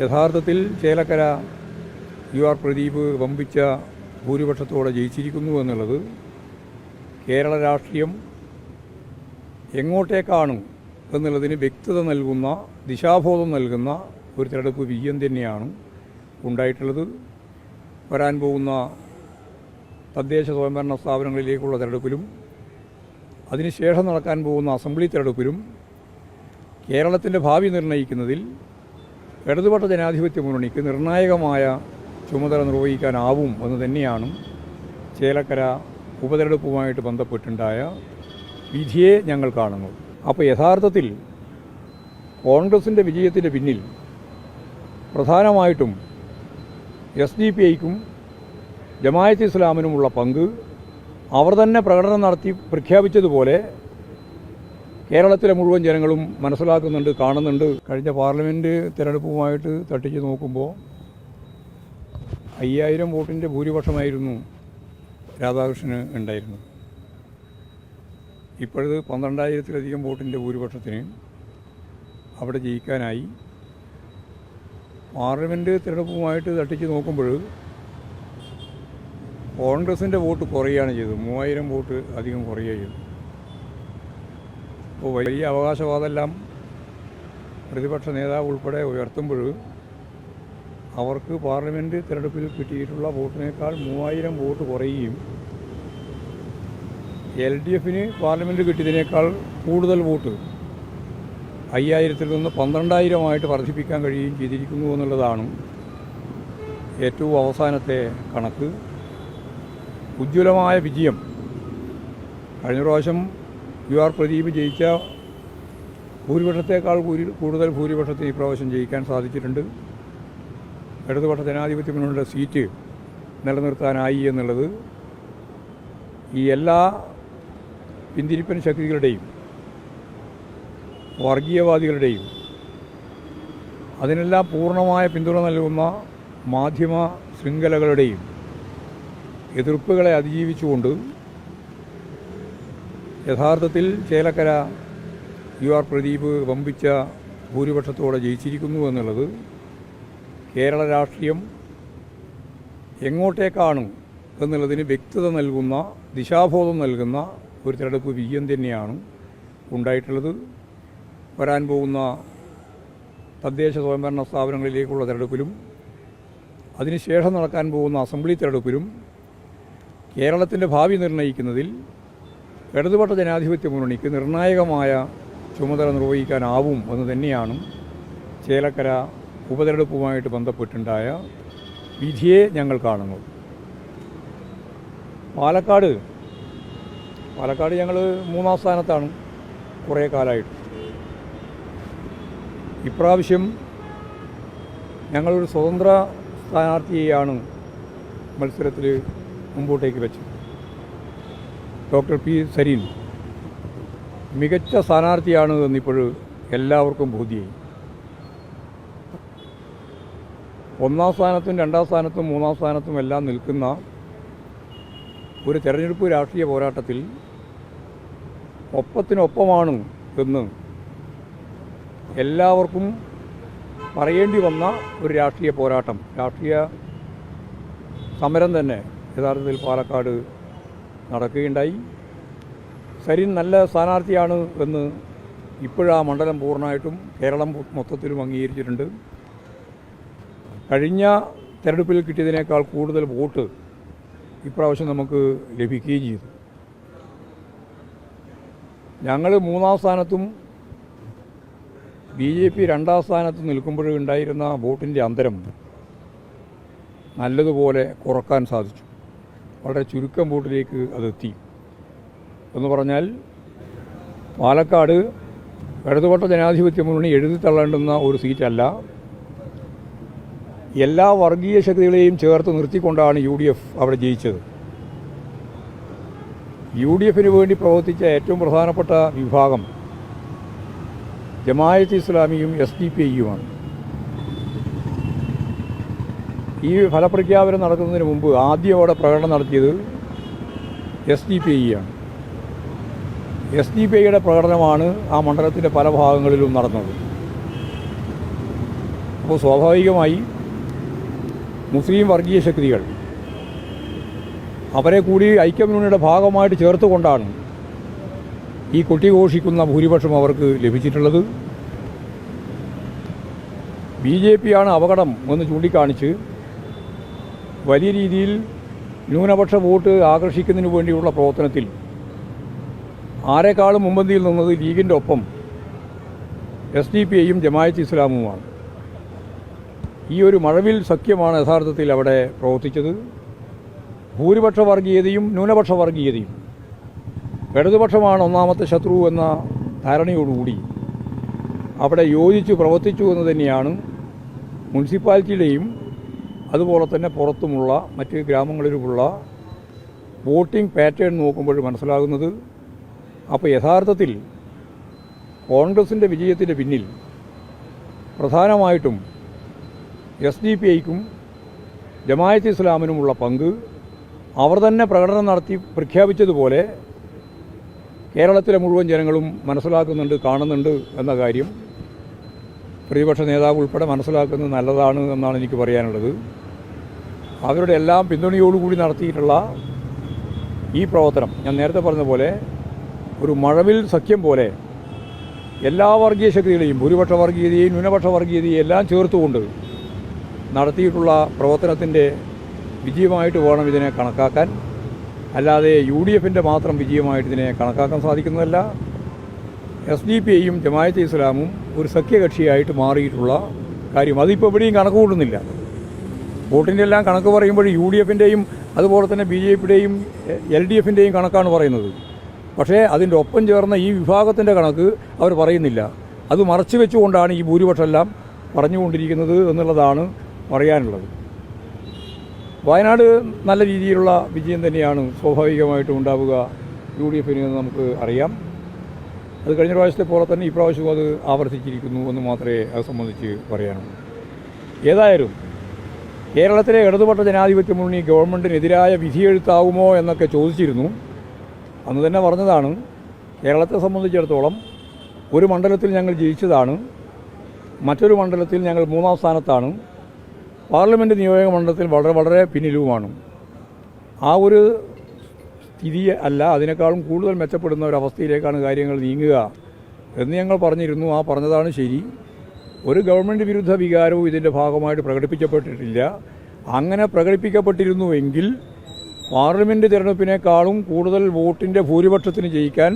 യഥാർത്ഥത്തിൽ Chelakkara you are Pradeep വമ്പിച്ച ഭൂരിപക്ഷത്തോടെ ജയിച്ചിരിക്കുന്നു എന്നുള്ളത് കേരള രാഷ്ട്രീയം എങ്ങോട്ടേക്കാണ് എന്നുള്ളതിന് വ്യക്തത നൽകുന്ന ദിശാബോധം നൽകുന്ന ഒരു തിരഞ്ഞെടുപ്പ് വിജയം തന്നെയാണ് ഉണ്ടായിട്ടുള്ളത്. വരാൻ പോകുന്ന തദ്ദേശ സ്വയംഭരണ സ്ഥാപനങ്ങളിലേക്കുള്ള തിരഞ്ഞെടുപ്പിലും അതിനുശേഷം നടക്കാൻ പോകുന്ന അസംബ്ലി തിരഞ്ഞെടുപ്പിലും കേരളത്തിന്റെ ഭാവി നിർണയിക്കുന്നതിൽ ഇടതുപക്ഷ ജനാധിപത്യ മുന്നണിക്ക് നിർണായകമായ ചുമതല നിർവഹിക്കാനാവും എന്ന് തന്നെയാണ് ചേലക്കര ഉപതെരഞ്ഞെടുപ്പുമായിട്ട് ബന്ധപ്പെട്ടുണ്ടായ വിധിയെ ഞങ്ങൾ കാണുന്നു അപ്പോൾ യഥാർത്ഥത്തിൽ കോൺഗ്രസിന്റെ വിജയത്തിന്റെ പിന്നിൽ പ്രധാനമായിട്ടും എസ് ഡി പി ഐക്കും ജമായത്ത് ഇസ്ലാമിനുമുള്ള പങ്ക് അവർ തന്നെ പ്രകടനം നടത്തി പ്രഖ്യാപിച്ചതുപോലെ കേരളത്തിലെ മുഴുവൻ ജനങ്ങളും മനസ്സിലാക്കുന്നുണ്ട് കാണുന്നുണ്ട്. കഴിഞ്ഞ പാർലമെന്റ് തിരഞ്ഞെടുപ്പുമായിട്ട് തട്ടിച്ച് നോക്കുമ്പോൾ അയ്യായിരം വോട്ടിന്റെ ഭൂരിപക്ഷമായിരുന്നു രാധാകൃഷ്ണന് ഉണ്ടായിരുന്നത്. ഇപ്പോഴത് പന്ത്രണ്ടായിരത്തിലധികം വോട്ടിന്റെ ഭൂരിപക്ഷത്തിന് അവിടെ ജയിക്കാനായി. പാർലമെന്റ് തിരഞ്ഞെടുപ്പുമായിട്ട് തട്ടിച്ച് നോക്കുമ്പോൾ കോൺഗ്രസിന്റെ വോട്ട് കുറയുകയാണ് ചെയ്തത്. മൂവായിരം വോട്ട് അധികം കുറയുകയാണ് ചെയ്തു അപ്പോൾ വലിയ അവകാശവാദമെല്ലാം പ്രതിപക്ഷ നേതാവ് ഉൾപ്പെടെ ഉയർത്തുമ്പോൾ അവർക്ക് പാർലമെന്റ് തിരഞ്ഞെടുപ്പിൽ കിട്ടിയിട്ടുള്ള വോട്ടിനേക്കാൾ മൂവായിരം വോട്ട് കുറയുകയും എൽ ഡി എഫിന് പാർലമെന്റ് കിട്ടിയതിനേക്കാൾ കൂടുതൽ വോട്ട് അയ്യായിരത്തിൽ നിന്ന് പന്ത്രണ്ടായിരമായിട്ട് വർദ്ധിപ്പിക്കാൻ കഴിയുകയും ചെയ്തിരിക്കുന്നു എന്നുള്ളതാണ് ഏറ്റവും അവസാനത്തെ കണക്ക്. ഉജ്ജ്വലമായ വിജയം കഴിഞ്ഞ പ്രാവശ്യം യു ആർ പ്രദീപ് ജയിച്ച ഭൂരിപക്ഷത്തേക്കാൾ ഭൂരി കൂടുതൽ ഭൂരിപക്ഷത്തെ ഈ പ്രാവശ്യം ജയിക്കാൻ സാധിച്ചിട്ടുണ്ട്. ഇടതുപക്ഷ ജനാധിപത്യ സീറ്റ് നിലനിർത്താനായി എന്നുള്ളത് ഈ എല്ലാ പിന്തിരിപ്പൻ ശക്തികളുടെയും വർഗീയവാദികളുടെയും അതിനെല്ലാം പൂർണമായ പിന്തുണ നൽകുന്ന മാധ്യമ ശൃംഖലകളുടെയും എതിർപ്പുകളെ അതിജീവിച്ചുകൊണ്ട് യഥാർത്ഥത്തിൽ ചേലക്കര യു ആർ പ്രദീപ് വമ്പിച്ച ഭൂരിപക്ഷത്തോടെ ജയിച്ചിരിക്കുന്നു എന്നുള്ളത് കേരള രാഷ്ട്രീയം എങ്ങോട്ടേക്കാണ് എന്നുള്ളതിന് വ്യക്തത നൽകുന്ന ദിശാബോധം നൽകുന്ന ഒരു തിരഞ്ഞെടുപ്പ് വിജയം തന്നെയാണ് ഉണ്ടായിട്ടുള്ളത്. വരാൻ പോകുന്ന തദ്ദേശ സ്വയംഭരണ സ്ഥാപനങ്ങളിലേക്കുള്ള തിരഞ്ഞെടുപ്പിലും അതിനുശേഷം നടക്കാൻ പോകുന്ന അസംബ്ലി തിരഞ്ഞെടുപ്പിലും കേരളത്തിന്റെ ഭാവി നിർണയിക്കുന്നതിൽ ഇടതുപക്ഷ ജനാധിപത്യ മുന്നണിക്ക് നിർണായകമായ ചുമതല നിർവഹിക്കാനാവും എന്ന് തന്നെയാണ് ചേലക്കര ഉപതെരഞ്ഞെടുപ്പുമായിട്ട് ബന്ധപ്പെട്ടുണ്ടായ വിധിയെ ഞങ്ങൾ കാണുന്നത്. പാലക്കാട് പാലക്കാട് ഞങ്ങൾ മൂന്നാം സ്ഥാനത്താണ് കുറേ കാലമായിട്ട്. ഇപ്രാവശ്യം ഞങ്ങളൊരു സ്വതന്ത്ര സ്ഥാനാർത്ഥിയെയാണ് മത്സരത്തിൽ മുമ്പോട്ടേക്ക് വെച്ചത്. ഡോക്ടർ പി സരീൻ മികച്ച സ്ഥാനാർത്ഥിയാണ് എന്നിപ്പോൾ എല്ലാവർക്കും ബോധ്യമായി ഒന്നാം സ്ഥാനത്തും രണ്ടാം സ്ഥാനത്തും മൂന്നാം സ്ഥാനത്തും എല്ലാം നിൽക്കുന്ന ഒരു തെരഞ്ഞെടുപ്പ് രാഷ്ട്രീയ പോരാട്ടത്തിൽ ഒപ്പത്തിനൊപ്പമാണ് എന്ന് എല്ലാവർക്കും പറയേണ്ടി വന്ന ഒരു രാഷ്ട്രീയ പോരാട്ടം രാഷ്ട്രീയ സമരം തന്നെ യഥാർത്ഥത്തിൽ പാലക്കാട് നടക്കുകയുണ്ടായി. സരിൻ നല്ല സ്ഥാനാർത്ഥിയാണ് എന്ന് ഇപ്പോഴാ മണ്ഡലം പൂർണമായിട്ടും കേരളം മൊത്തത്തിലും അംഗീകരിച്ചിട്ടുണ്ട്. കഴിഞ്ഞ തെരഞ്ഞെടുപ്പിൽ കിട്ടിയതിനേക്കാൾ കൂടുതൽ വോട്ട് ഇപ്രാവശ്യം നമുക്ക് ലഭിക്കുകയും ചെയ്തു. ഞങ്ങൾ മൂന്നാം സ്ഥാനത്തും ബി ജെ പി രണ്ടാം സ്ഥാനത്ത് നിൽക്കുമ്പോഴുണ്ടായിരുന്ന വോട്ടിന്റെ അന്തരം നല്ലതുപോലെ കുറയ്ക്കാൻ സാധിച്ചു. വളരെ ചുരുക്കം വോട്ടിലേക്ക് അതെത്തി. എന്ന് പറഞ്ഞാൽ പാലക്കാട് ഇടതുപക്ഷ ജനാധിപത്യ മുന്നണി എഴുതി തള്ളേണ്ടുന്ന ഒരു സീറ്റല്ല. എല്ലാ വർഗീയ ശക്തികളെയും ചേർത്ത് നിർത്തിക്കൊണ്ടാണ് യു ഡി എഫ് അവിടെ ജയിച്ചത്. യു ഡി എഫിന് വേണ്ടി പ്രവർത്തിച്ച ഏറ്റവും പ്രധാനപ്പെട്ട വിഭാഗം ജമായത്ത് ഇസ്ലാമിയും എസ് ഡി പി ഐയുമാണ്. ഈ ഫലപ്രഖ്യാപനം നടക്കുന്നതിന് മുമ്പ് ആദ്യമോടെ പ്രകടനം നടത്തിയത് എസ് ഡി പി ഐ ആണ്. എസ് ഡി പി ഐയുടെ പ്രകടനമാണ് ആ മണ്ഡലത്തിന്റെ പല ഭാഗങ്ങളിലും നടന്നത്. അപ്പോൾ സ്വാഭാവികമായി മുസ്ലിം വർഗീയ ശക്തികൾ അവരെ കൂടി ഐക്യമുന്നണിയുടെ ഭാഗമായിട്ട് ചേർത്തുകൊണ്ടാണ് ഈ കൊട്ടിഘോഷിക്കുന്ന ഭൂരിപക്ഷം അവർക്ക് ലഭിച്ചിട്ടുള്ളത്. ബി ജെ പിയാണ് അപകടം എന്ന് ചൂണ്ടിക്കാണിച്ച് വലിയ രീതിയിൽ ന്യൂനപക്ഷ വോട്ട് ആകർഷിക്കുന്നതിന് വേണ്ടിയുള്ള പ്രവർത്തനത്തിൽ ആരെക്കാളും മുമ്പന്തിയിൽ നിന്നത് ലീഗിന്റെ ഒപ്പം എസ് ഡി പി ഐയും ജമായത്ത് ഇസ്ലാമുമാണ്. ഈ ഒരു മഴവിൽ സഖ്യമാണ് യഥാർത്ഥത്തിൽ അവിടെ പ്രവർത്തിച്ചത്. ഭൂരിപക്ഷ വർഗീയതയും ന്യൂനപക്ഷ വർഗീയതയും. ഇടതുപക്ഷമാണ് ഒന്നാമത്തെ ശത്രു എന്ന ധാരണയോടുകൂടി അവിടെ യോജിച്ച് പ്രവർത്തിച്ചു എന്ന് തന്നെയാണ് മുനിസിപ്പാലിറ്റിയുടെയും അതുപോലെ തന്നെ പുറത്തുമുള്ള മറ്റ് ഗ്രാമങ്ങളിലുമുള്ള വോട്ടിംഗ് പാറ്റേൺ നോക്കുമ്പോൾ മനസ്സിലാകുന്നത് അപ്പോൾ യഥാർത്ഥത്തിൽ കോൺഗ്രസിന്റെ വിജയത്തിന്റെ പിന്നിൽ പ്രധാനമായിട്ടും എസ് ഡി പി ഐക്കും ജമായത്ത് ഇസ്ലാമിനുമുള്ള പങ്ക് അവർ തന്നെ പ്രകടനം നടത്തി പ്രഖ്യാപിച്ചതുപോലെ കേരളത്തിലെ മുഴുവൻ ജനങ്ങളും മനസ്സിലാക്കുന്നുണ്ട് കാണുന്നുണ്ട് എന്ന കാര്യം പ്രതിപക്ഷ നേതാവ് ഉൾപ്പെടെ മനസ്സിലാക്കുന്നത് നല്ലതാണ് എന്നാണ് എനിക്ക് പറയാനുള്ളത്. അവരുടെ എല്ലാം പിന്തുണയോടുകൂടി നടത്തിയിട്ടുള്ള ഈ പ്രവർത്തനം. ഞാൻ നേരത്തെ പറഞ്ഞതുപോലെ പോലെ ഒരു മഴവിൽ സഖ്യം പോലെ എല്ലാ വർഗീയ ശക്തികളെയും ഭൂരിപക്ഷ വർഗീയതയും ന്യൂനപക്ഷ വർഗീയതയും എല്ലാം ചേർത്തുകൊണ്ട് നടത്തിയിട്ടുള്ള പ്രവർത്തനത്തിന്റെ വിജയമായിട്ട് വേണം ഇതിനെ കണക്കാക്കാൻ. അല്ലാതെ യു ഡി എഫിന്റെ മാത്രം വിജയമായിട്ട് ഇതിനെ കണക്കാക്കാൻ സാധിക്കുന്നതല്ല. എസ് ഡി പി ഐയും ജമായത്ത് ഇസ്ലാമും ഒരു സഖ്യകക്ഷിയായിട്ട് മാറിയിട്ടുള്ള കാര്യം. അതിപ്പോൾ എവിടെയും കണക്ക് കൂട്ടുന്നില്ല വോട്ടിന്റെ എല്ലാം കണക്ക് പറയുമ്പോൾ യു ഡി എഫിന്റെയും അതുപോലെ തന്നെ ബി ജെ പിയുടെയും എൽ ഡി എഫിന്റെയും കണക്കാണ് പറയുന്നത്. പക്ഷേ അതിന്റെ ഒപ്പം ചേർന്ന ഈ വിഭാഗത്തിന്റെ കണക്ക് അവർ പറയുന്നില്ല. അത് മറച്ചു വെച്ചുകൊണ്ടാണ് ഈ ഭൂരിപക്ഷം എല്ലാം പറഞ്ഞുകൊണ്ടിരിക്കുന്നത് എന്നുള്ളതാണ് പറയാനുള്ളത്. വയനാട് നല്ല രീതിയിലുള്ള വിജയം തന്നെയാണ് സ്വാഭാവികമായിട്ടും ഉണ്ടാവുക. യു ഡി എഫിന് എന്ന് നമുക്ക് അറിയാം. അത് കഴിഞ്ഞ പ്രാവശ്യത്തെ പോലെ തന്നെ ഇപ്രാവശ്യവും അത് ആവർത്തിച്ചിരിക്കുന്നു എന്ന് മാത്രമേ അത് സംബന്ധിച്ച് പറയാനുള്ളൂ. ഏതായാലും കേരളത്തിലെ ഇടതുപക്ഷ ജനാധിപത്യ മുന്നണി ഗവൺമെന്റിനെതിരായ വിധിയെഴുത്താവുമോ എന്നൊക്കെ ചോദിച്ചിരുന്നു. അന്ന് തന്നെ പറഞ്ഞതാണ് കേരളത്തെ സംബന്ധിച്ചിടത്തോളം ഒരു മണ്ഡലത്തിൽ ഞങ്ങൾ ജയിച്ചതാണ് മറ്റൊരു മണ്ഡലത്തിൽ ഞങ്ങൾ മൂന്നാം സ്ഥാനത്താണ് പാർലമെന്റ് നിയോജക മണ്ഡലത്തിൽ വളരെ വളരെ പിന്നിലുമാണ്. ആ ഒരു സ്ഥിതി അല്ല അതിനേക്കാളും കൂടുതൽ മെച്ചപ്പെടുന്ന ഒരു അവസ്ഥയിലേക്കാണ് കാര്യങ്ങൾ നീങ്ങുക എന്ന് ഞങ്ങൾ പറഞ്ഞിരുന്നു. ആ പറഞ്ഞതാണ് ശരി. ഒരു ഗവൺമെന്റ് വിരുദ്ധ വികാരവും ഇതിന്റെ ഭാഗമായിട്ട് പ്രകടിപ്പിക്കപ്പെട്ടിട്ടില്ല. അങ്ങനെ പ്രകടിപ്പിക്കപ്പെട്ടിരുന്നുവെങ്കിൽ പാർലമെന്റ് തിരഞ്ഞെടുപ്പിനേക്കാളും കൂടുതൽ വോട്ടിന്റെ ഭൂരിപക്ഷത്തിന് ജയിക്കാൻ